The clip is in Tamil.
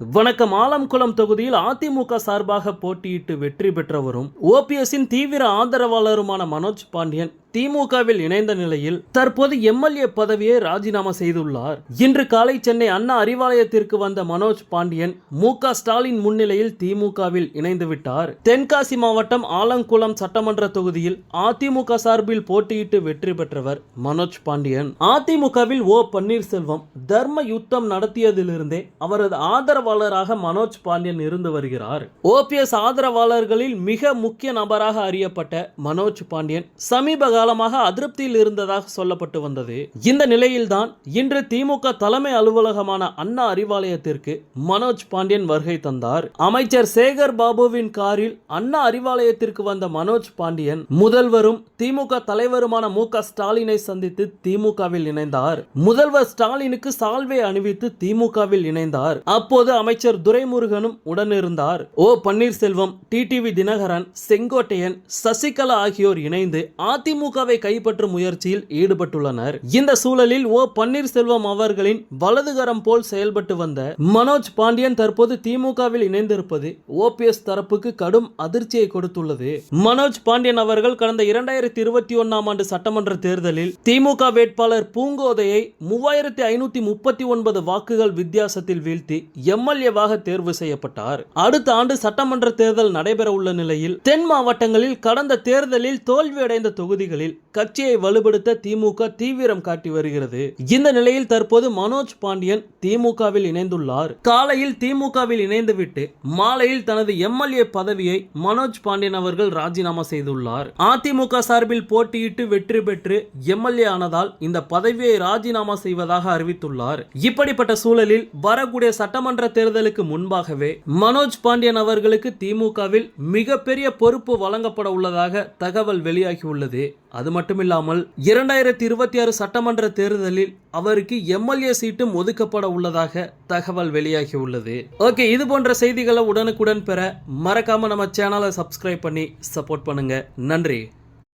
வணக்கம். ஆலம்குளம் தொகுதியில் அதிமுக சார்பாக போட்டியிட்டு வெற்றி பெற்றவரும் ஓபிஎஸ்ஸின் தீவிர ஆதரவாளருமான மனோஜ் பாண்டியன் திமுகவில் இணைந்த நிலையில் தற்போது எம்எல்ஏ பதவியை ராஜினாமா செய்துள்ளார். இன்று காலை சென்னை அண்ணா அறிவாலயத்திற்கு வந்த மனோஜ் பாண்டியன் மு க ஸ்டாலின் முன்னிலையில் திமுகவில் இணைந்து விட்டார். தென்காசி மாவட்டம் ஆலங்குளம் சட்டமன்ற தொகுதியில் அதிமுக சார்பில் போட்டியிட்டு வெற்றி பெற்றவர் மனோஜ் பாண்டியன். அதிமுகவில் ஓ பன்னீர்செல்வம் தர்ம யுத்தம் நடத்தியதிலிருந்தே அவரது ஆதரவாளராக மனோஜ் பாண்டியன் இருந்து வருகிறார். ஓபிஎஸ் ஆதரவாளர்களில் மிக முக்கிய நபராக அறியப்பட்ட மனோஜ் பாண்டியன் சமீப காலமாக அதிருப்தியில் இருந்ததாக சொல்லப்பட்டு வந்தது. இந்த நிலையில்தான் இன்று திமுக தலைமை அலுவலகமான அண்ணா அறிவாலயத்திற்கு மனோஜ் பாண்டியன் வருகை தந்தார். அமைச்சர் சேகர் பாபுவின் காரில் அண்ணா அறிவாலயத்திற்கு வந்த மனோஜ் பாண்டியன் முதல்வரும் திமுக தலைவருமான மு க ஸ்டாலினை சந்தித்து திமுகவில் இணைந்தார். முதல்வர் ஸ்டாலினுக்கு சால்வை அணிவித்து திமுகவில் இணைந்தார். அப்போது அமைச்சர் துரைமுருகனும் உடனிருந்தார். ஓ பன்னீர்செல்வம் டிடிவி தினகரன் செங்கோட்டையன் சசிகலா ஆகியோர் இணைந்து அதிமுக திமுகவை கைப்பற்றும் முயற்சியில் ஈடுபட்டுள்ளனர். இந்த சூழலில் ஓ. பன்னீர்செல்வம் அவர்களின் வலதுகரம் போல் செயல்பட்டு வந்த மனோஜ் பாண்டியன் தற்போது திமுகவில் இணைந்திருப்பது ஓபிஎஸ் தரப்புக்கு கடும் அதிர்ச்சியை கொடுத்துள்ளது. மனோஜ் பாண்டியன் அவர்கள் கடந்த இரண்டாயிரத்தி இருபத்தி ஒன்னாம் ஆண்டு சட்டமன்ற தேர்தலில் திமுக வேட்பாளர் பூங்கோதையை மூவாயிரத்தி ஐநூத்தி முப்பத்தி ஒன்பது வாக்குகள் வித்தியாசத்தில் வீழ்த்தி எம்எல்ஏவாக தேர்வு செய்யப்பட்டார். அடுத்த ஆண்டு சட்டமன்ற தேர்தல் நடைபெற உள்ள நிலையில் தென் மாவட்டங்களில் கடந்த தேர்தலில் தோல்வியடைந்த தொகுதிகளில் él கட்சியை வலுப்படுத்த திமுக தீவிரம் காட்டி வருகிறது. இந்த நிலையில் தற்போது மனோஜ் பாண்டியன் திமுகவில் இணைந்துள்ளார். காலையில் திமுகவில் இணைந்துவிட்டு மாலையில் தனது எம்எல்ஏ பதவியை மனோஜ் பாண்டியன் அவர்கள் ராஜினாமா செய்துள்ளார். அதிமுக சார்பில் போட்டியிட்டு வெற்றி பெற்று எம்எல்ஏ ஆனதால் இந்த பதவியை ராஜினாமா செய்வதாக அறிவித்துள்ளார். இப்படிப்பட்ட சூழலில் வரக்கூடிய சட்டமன்ற தேர்தலுக்கு முன்பாகவே மனோஜ் பாண்டியன் அவர்களுக்கு திமுகவில் மிகப்பெரிய பொறுப்பு வழங்கப்பட உள்ளதாக தகவல் வெளியாகியுள்ளது அது மட்டும் மட்டுமில்லாமல் இரண்டாயிரத்தி இருபத்தி ஆறு சட்டமன்ற தேர்தலில் அவருக்கு எம்எல்ஏ சீட்டும் ஒதுக்கப்பட உள்ளதாக தகவல் வெளியாகி உள்ளது ஓகே இது போன்ற செய்திகளை உடனுக்குடன் பெற மறக்காம நம்ம சேனலை சப்ஸ்கிரைப் பண்ணி சப்போர்ட் பண்ணுங்க. நன்றி.